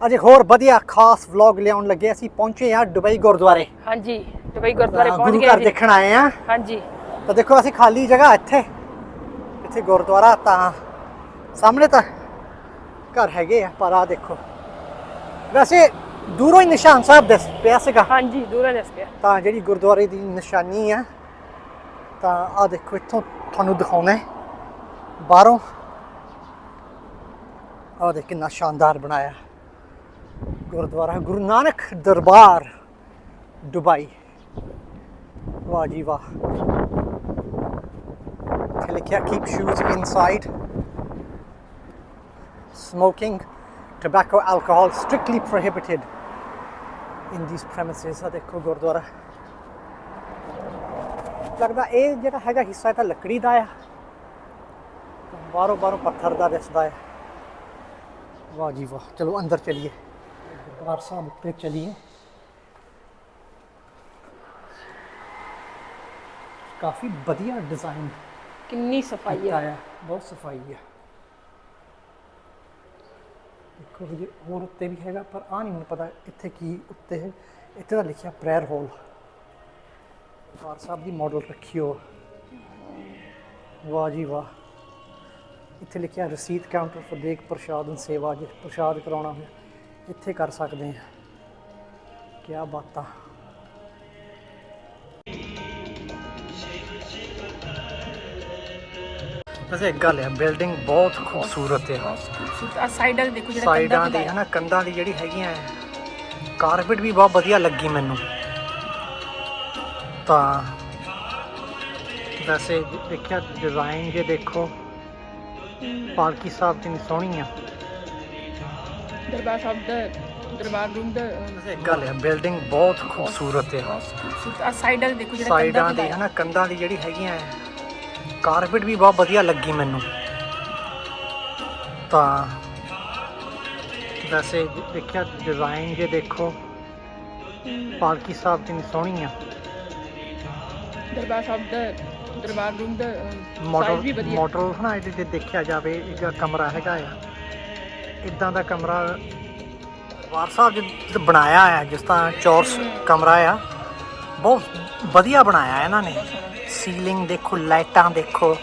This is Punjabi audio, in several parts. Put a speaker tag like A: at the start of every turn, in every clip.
A: ਅੱਜ ਇੱਕ ਹੋਰ ਵਧੀਆ ਖਾਸ ਵਲੌਗ ਲਿਆਉਣ ਲੱਗੇ ਅਸੀਂ ਪਹੁੰਚੇ ਆ ਦੁਬਈ ਗੁਰਦੁਆਰੇ।
B: ਹਾਂਜੀ ਦੁਬਈ ਗੁਰਦੁਆਰੇ ਪਹੁੰਚ
A: ਗੁਰੂ
B: ਗਏ
A: ਘਰ
B: ਜੀ।
A: ਦੇਖਣ ਆਏ ਆ
B: ਹਾਂਜੀ।
A: ਤਾਂ ਦੇਖੋ ਅਸੀਂ ਖਾਲੀ ਜਗ੍ਹਾ ਇੱਥੇ ਇੱਥੇ ਗੁਰਦੁਆਰਾ ਤਾਂ ਸਾਹਮਣੇ ਤਾਂ ਘਰ ਹੈਗੇ ਆ ਪਰ ਆ ਦੇਖੋ। ਵੈਸੇ ਦੂਰੋਂ ਹੀ ਨਿਸ਼ਾਨ ਸਾਹਿਬ ਦਿਸ ਪਿਆ ਸੀਗਾ।
B: ਹਾਂਜੀ ਦੂਰੋਂ ਦਿਸ ਪਿਆ।
A: ਤਾਂ ਜਿਹੜੀ ਗੁਰਦੁਆਰੇ ਦੀ ਨਿਸ਼ਾਨੀ ਆ ਤਾਂ ਆ ਦੇਖੋ ਇੱਥੋਂ ਤੁਹਾਨੂੰ ਦਿਖਾਉਣਾ ਹੈ। ਬਾਹਰੋਂ ਆ ਦੇ ਕਿੰਨਾ ਸ਼ਾਨਦਾਰ ਬਣਾਇਆ। ਗੁਰਦੁਆਰਾ ਗੁਰੂ ਨਾਨਕ ਦਰਬਾਰ, ਦੁਬਈ। ਵਾਹ ਜੀ ਵਾਹ। ਇੱਥੇ ਲਿਖਿਆ keep shoes inside smoking, tobacco, alcohol strictly prohibited in these premises. ਆ ਦੇਖੋ ਗੁਰਦੁਆਰਾ। ਲੱਗਦਾ ਇਹ ਜਿਹੜਾ ਹੈਗਾ ਹਿੱਸਾ ਤਾਂ ਲੱਕੜੀ ਦਾ ਆ। ਬਾਹਰੋਂ ਬਾਹਰੋਂ ਪੱਥਰ ਦਾ ਦਿਸਦਾ ਹੈ ਵਾਹ ਜੀ ਵਾਹ। ਚਲੋ ਅੰਦਰ ਚਲੀਏ। ਗੁਰਦੁਆਰਾ ਸਾਹਿਬ ਉੱਤੇ ਚਲੀਏ। ਕਾਫੀ ਵਧੀਆ ਡਿਜ਼ਾਈਨ
B: ਕਿੰਨੀ ਸਫ਼ਾਈ ਹੈ।
A: ਆ ਬਹੁਤ ਸਫ਼ਾਈ ਆ ਦੇਖੋ ਜੀ ਹੋਰ ਉੱਤੇ ਵੀ ਹੈਗਾ ਪਰ ਆ ਨਹੀਂ ਮੈਨੂੰ ਪਤਾ ਇੱਥੇ ਕੀ ਉੱਤੇ ਹੈ। ਇੱਥੇ ਤਾਂ ਲਿਖਿਆ ਪ੍ਰੇਅਰ ਹਾਲ ਕਾਰ ਸਾਹਿਬ ਦੀ ਮਾਡਲ ਰੱਖੀ ਹੋ ਵਾਹ ਜੀ ਵਾਹ। ਇੱਥੇ ਲਿਖਿਆ ਰਸੀਦ ਕਾਊਂਟਰ for ਦੇਗ ਪ੍ਰਸ਼ਾਦ ਸੇਵਾ ਜੇ ਪ੍ਰਸ਼ਾਦ ਕਰਾਉਣਾ ਹੋਵੇ ਇੱਥੇ ਕਰ ਸਕਦੇ ਆ ਕੀ ਬਾਤਾਂ ਵੈਸੇ ਇੱਕ ਗੱਲ ਹੈ ਬਿਲਡਿੰਗ ਬਹੁਤ ਖੂਬਸੂਰਤ ਹੈ
B: ਆ ਸਾਈਡਾਂ ਤੇ ਦੇਖੋ ਜਿਹੜਾ
A: ਸਾਈਡਾਂ ਦੀ ਹਨਾ ਕੰਧਾਂ ਦੀ ਜਿਹੜੀ ਹੈਗੀਆਂ ਹੈ ਕਾਰਪਟ ਵੀ ਬਹੁਤ ਵਧੀਆ ਲੱਗੀ ਮੈਨੂੰ। ਤਾਂ ਵੈਸੇ ਦੇਖਿਆ ਡਿਜ਼ਾਈਨ ਜੇ ਦੇਖੋ ਪਾਲਕੀ ਸਾਹਿਬ ਕਿੰਨੀ ਸੋਹਣੀ ਆ।
B: ਦਰਬਾਰ ਸਾਹਿਬ ਦਾ ਦਰਬਾਰ ਰੂਮ ਦਾ
A: ਗੱਲ ਹੈ ਬਿਲਡਿੰਗ ਬਹੁਤ ਖੂਬਸੂਰਤ ਹੈ।
B: ਆ ਸਾਈਡਾਂ ਤੇ ਦੇਖੋ ਜਿਹੜਾ
A: ਸਾਈਡਾਂ
B: ਕੰਧਾਂ
A: ਦੀ ਹਨਾ ਕੰਧਾਂ ਦੀ ਜਿਹੜੀ ਹੈਗੀਆਂ ਹੈ ਕਾਰਪਟ ਵੀ ਬਹੁਤ ਵਧੀਆ ਲੱਗੀ ਮੈਨੂੰ। ਤਾਂ ਵੈਸੇ ਦੇਖਿਆ ਡਿਜ਼ਾਈਨ ਜੇ ਦੇਖੋ ਪਾਲਕੀ ਸਾਹਿਬ ਕਿੰਨੀ ਸੋਹਣੀ ਆ।
B: ਦਰਬਾਰ ਸਾਹਿਬ ਦਾ ਦਰਬਾਰ ਰੂਮ ਦਾ ਸਾਈਜ਼ ਵੀ
A: ਮਾਡਲ
B: ਵਧੀਆ।
A: ਮਾਡਲ ਹਨਾ ਇਹਦੇ ਤੇ ਦੇਖਿਆ ਜਾਵੇ ਇੱਕ ਕਮਰਾ ਹੈਗਾ ਆ। ਇਦਾਂ ਦਾ ਕਮਰਾ ਵਾਰ ਸਾਹਿਬ ਜਿ ਬਣਾਇਆ ਆ ਜਿਸ ਤਰ੍ਹਾਂ ਚੌਰਸ ਕਮਰਾ ਆ। ਬਹੁਤ ਵਧੀਆ ਬਣਾਇਆ ਇਹਨਾਂ ਨੇ। ਸੀਲਿੰਗ ਦੇਖੋ ਲਾਈਟਾਂ ਦੇਖੋ।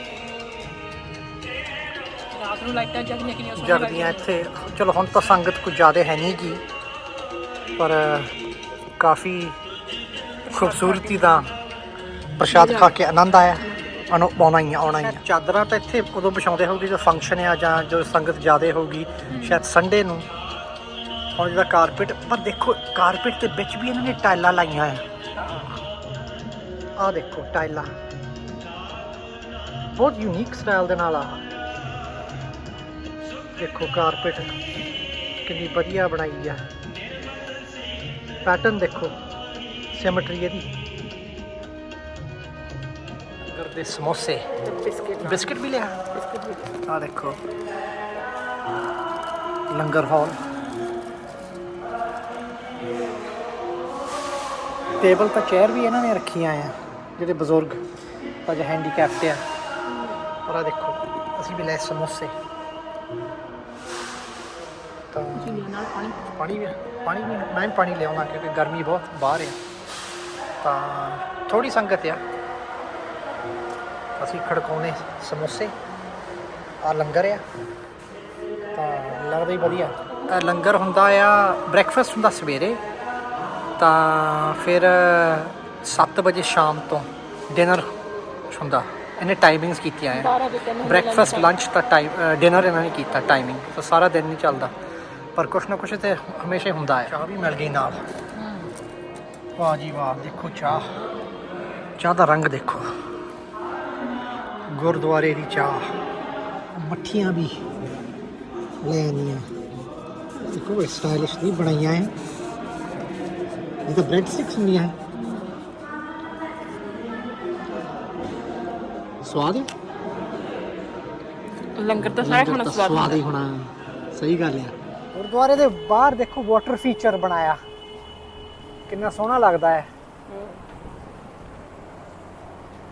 B: ਰਾਤ ਨੂੰ ਲਾਈਟਾਂ ਜਗਦੀਆਂ ਕਿੰਨੀਆਂ
A: ਜਗਦੀਆਂ ਇੱਥੇ। ਚਲੋ ਹੁਣ ਤਾਂ ਸੰਗਤ ਕੁਝ ਜ਼ਿਆਦਾ ਹੈ ਨਹੀਂ ਗੀ। ਪਰ ਕਾਫੀ ਖੂਬਸੂਰਤੀ ਦਾ ਪ੍ਰਸ਼ਾਦ ਖਾ ਕੇ ਆਨੰਦ ਆਇਆ। ਅਨੁ ਆਉਣਾ ਹੀ ਆ, ਆਉਣਾ ਹੀ ਆ। ਚਾਦਰਾਂ ਤਾਂ ਇੱਥੇ ਉਦੋਂ ਵਿਛਾਉਂਦੇ ਹੋਗੇ ਜਦੋਂ ਫੰਕਸ਼ਨ ਆ ਜਾਂ ਜੋ ਸੰਗਤ ਜ਼ਿਆਦਾ ਹੋਊਗੀ ਸ਼ਾਇਦ ਸੰਡੇ ਨੂੰ। ਹੁਣ ਜਿਹਦਾ ਕਾਰਪੇਟ ਪਰ ਦੇਖੋ ਕਾਰਪੇਟ ਦੇ ਵਿੱਚ ਵੀ ਇਹਨਾਂ ਨੇ ਟਾਈਲਾਂ ਲਾਈਆਂ ਆ। ਆ ਦੇਖੋ ਟਾਈਲਾਂ ਬਹੁਤ ਯੂਨੀਕ ਸਟਾਈਲ ਦੇ ਨਾਲ ਆ। ਦੇਖੋ ਕਾਰਪੇਟ ਕਿੰਨੀ ਵਧੀਆ ਬਣਾਈ ਆ। ਪੈਟਰਨ ਦੇਖੋ ਸਿਮਟਰੀ ਇਹਦੀ। ਕਰਦੇ ਸਮੋਸੇ
B: ਬਿਸਕਿਟ
A: ਬਿਸਕਟ ਵੀ ਲਿਆ
B: ਬਿਸਕਿਟ ਵੀ
A: ਆ ਦੇਖੋ ਲੰਗਰ ਹਾਲ ਟੇਬਲ ਤਾਂ ਚੇਅਰ ਵੀ ਇਹਨਾਂ ਨੇ ਰੱਖੀਆਂ ਆ ਜਿਹੜੇ ਬਜ਼ੁਰਗ ਤਾਂ ਜੋ ਹੈਂਡੀਕੈਪਟ ਆ। ਪਰ ਆ ਦੇਖੋ ਅਸੀਂ ਵੀ ਲੈ ਸਮੋਸੇ। ਤਾਂ
B: ਨਾਲ ਪਾਣੀ।
A: ਪਾਣੀ ਵੀ ਪਾਣੀ ਵੀ ਮੈਂ ਪਾਣੀ ਲਿਆਉਣਾ ਕਿਉਂਕਿ ਗਰਮੀ ਬਹੁਤ ਬਾਹਰ ਹੈ ਤਾਂ ਥੋੜੀ ਸੰਗਤ ਆ। ਅਸੀਂ ਖੜਕਾਉਨੇ ਸਮੋਸੇ। ਆ ਲੰਗਰ ਆ। ਤਾਂ ਲੱਗਦਾ ਹੀ ਵਧੀਆ। ਲੰਗਰ ਹੁੰਦਾ ਆ ਬ੍ਰੈਕਫਾਸਟ ਹੁੰਦਾ ਸਵੇਰੇ। ਤਾਂ ਫਿਰ 7 ਵਜੇ ਸ਼ਾਮ ਤੋਂ ਡਿਨਰ ਹੁੰਦਾ। ਇਹਨੇ ਟਾਈਮਿੰਗਸ ਕੀਤੀਆਂ ਆ।
B: 12 ਤੋਂ 3
A: ਬ੍ਰੈਕਫਾਸਟ ਲੰਚ ਤਾਂ ਟਾਈਮ ਡਿਨਰ ਇਹਨਾਂ ਨੇ ਕੀਤਾ ਟਾਈਮਿੰਗ ਤਾਂ ਸਾਰਾ ਦਿਨ ਨਹੀਂ ਚੱਲਦਾ। ਪਰ ਕੁਛ ਨਾ ਕੁਛ ਤੇ ਹਮੇਸ਼ਾ ਹੀ ਹੁੰਦਾ ਹੈ ਚਾਹ ਵੀ ਮਿਲ ਗਈ ਨਾਲ। ਵਾਹ ਜੀ ਵਾਹ ਦੇਖੋ ਚਾਹ। ਚਾਹ ਦਾ ਰੰਗ ਦੇਖੋ। ਗੁਰਦੁਆਰੇ ਦੀ ਚਾਹ ਮੱਠੀਆਂ ਵੀ ਲੈ ਆਂਦੀਆਂ ਦੇਖੋ ਇਹ ਸਟਾਈਲਿਸ਼ ਨਹੀਂ ਬਣਾਈਆਂ ਹੈ ਇਹ ਤਾਂ ਬ੍ਰੈਡ ਸਟਿਕਸ ਹੁੰਦੀਆਂ ਹੈ ਸਵਾਦ ਹੈ
B: ਲੰਗਰ ਤਾਂ ਸਾਰਾ ਖਾਣਾ ਸਵਾਦ
A: ਸਵਾਦ ਹੀ ਹੋਣਾ ਸਹੀ ਗੱਲ ਆ ਗੁਰਦੁਆਰੇ ਦੇ ਬਾਹਰ ਦੇਖੋ ਵਾਟਰ ਫੀਚਰ ਬਣਾਇਆ ਕਿੰਨਾ ਸੋਹਣਾ ਲੱਗਦਾ ਹੈ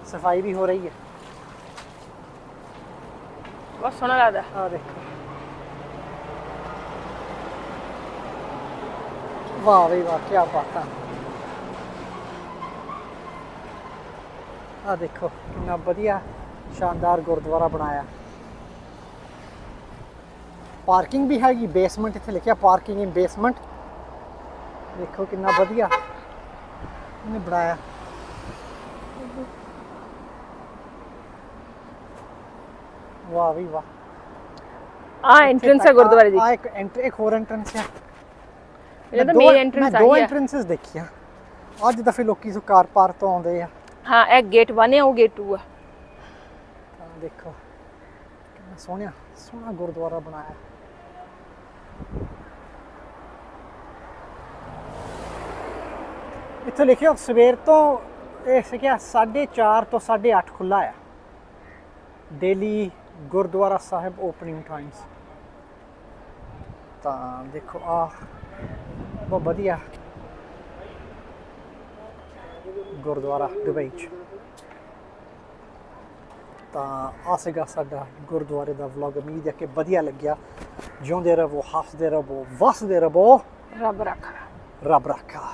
A: ਸਫ਼ਾਈ ਵੀ ਹੋ ਰਹੀ ਹੈ
B: ਬਹੁਤ ਸੋਹਣਾ ਲੱਗਦਾ
A: ਆ ਦੇਖੋ ਵਾਹ ਬਈ ਵਾਹ ਕੀ ਬਾਤਾਂ ਆ ਦੇਖੋ ਕਿੰਨਾ ਵਧੀਆ ਸ਼ਾਨਦਾਰ ਗੁਰਦੁਆਰਾ ਬਣਾਇਆ ਪਾਰਕਿੰਗ ਵੀ ਹੈਗੀ ਬੇਸਮੈਂਟ ਇੱਥੇ ਲਿਖਿਆ ਪਾਰਕਿੰਗ ਇਨ ਬੇਸਮੈਂਟ ਦੇਖੋ ਕਿੰਨਾ ਵਧੀਆ ਇਹਨੇ ਬਣਾਇਆ ਵਾਹ ਵੀ ਵਾਹ।
B: ਆ ਐਂਟਰੈਂਸ ਹੈ ਗੁਰਦੁਆਰੇ ਦੀ।
A: ਆ ਇੱਕ ਐਂਟਰ ਇੱਕ ਹੋਰ ਐਂਟਰੈਂਸ ਹੈ
B: ਇਹ ਤਾਂ ਮੇਨ ਐਂਟਰੈਂਸ
A: ਮੈਂ
B: ਆ।
A: ਦੋ ਐਂਟਰੈਂਸਸ ਦੇਖੀਆਂ। ਅੱਜ ਦਫੇ ਲੋਕੀ ਸੋ ਕਾਰ ਪਾਰ ਤੋਂ ਆਉਂਦੇ ਆ।
B: ਹਾਂ ਇਹ ਗੇਟ 1 ਹੈ ਉਹ ਗੇਟ 2 ਆ।
A: ਤਾਂ ਦੇਖੋ ਕਿੰਨਾ ਸੋਹਣਾ ਸੋਹਣਾ ਗੁਰਦੁਆਰਾ ਬਣਾਇਆ। ਇੱਥੇ ਲਿਖਿਆ ਸਵੇਰ ਤੋਂ ਇਹ ਸਿਕਿਆ 4:30 ਤੋਂ 8:30 ਖੁੱਲਾ ਆ। Daily Gurdwara Sahib opening times ਤਾਂ ਦੇਖੋ ਆ ਬਹੁਤ ਵਧੀਆ ਗੁਰਦੁਆਰਾ ਦੁਬਈ ਚ। ਤਾਂ ਆ ਸੀਗਾ ਸਾਡਾ ਗੁਰਦੁਆਰੇ ਦਾ ਵਲੌਗ ਉਮੀਦ ਹੈ ਕਿ ਵਧੀਆ ਲੱਗਿਆ। ਜਿਉਂਦੇ ਰਹੋ ਹੱਸਦੇ ਰਹੋ ਵਸਦੇ ਰਹੋ।
B: ਰੱਬ ਰੱਖਾ
A: ਰੱਬ ਰੱਖਾ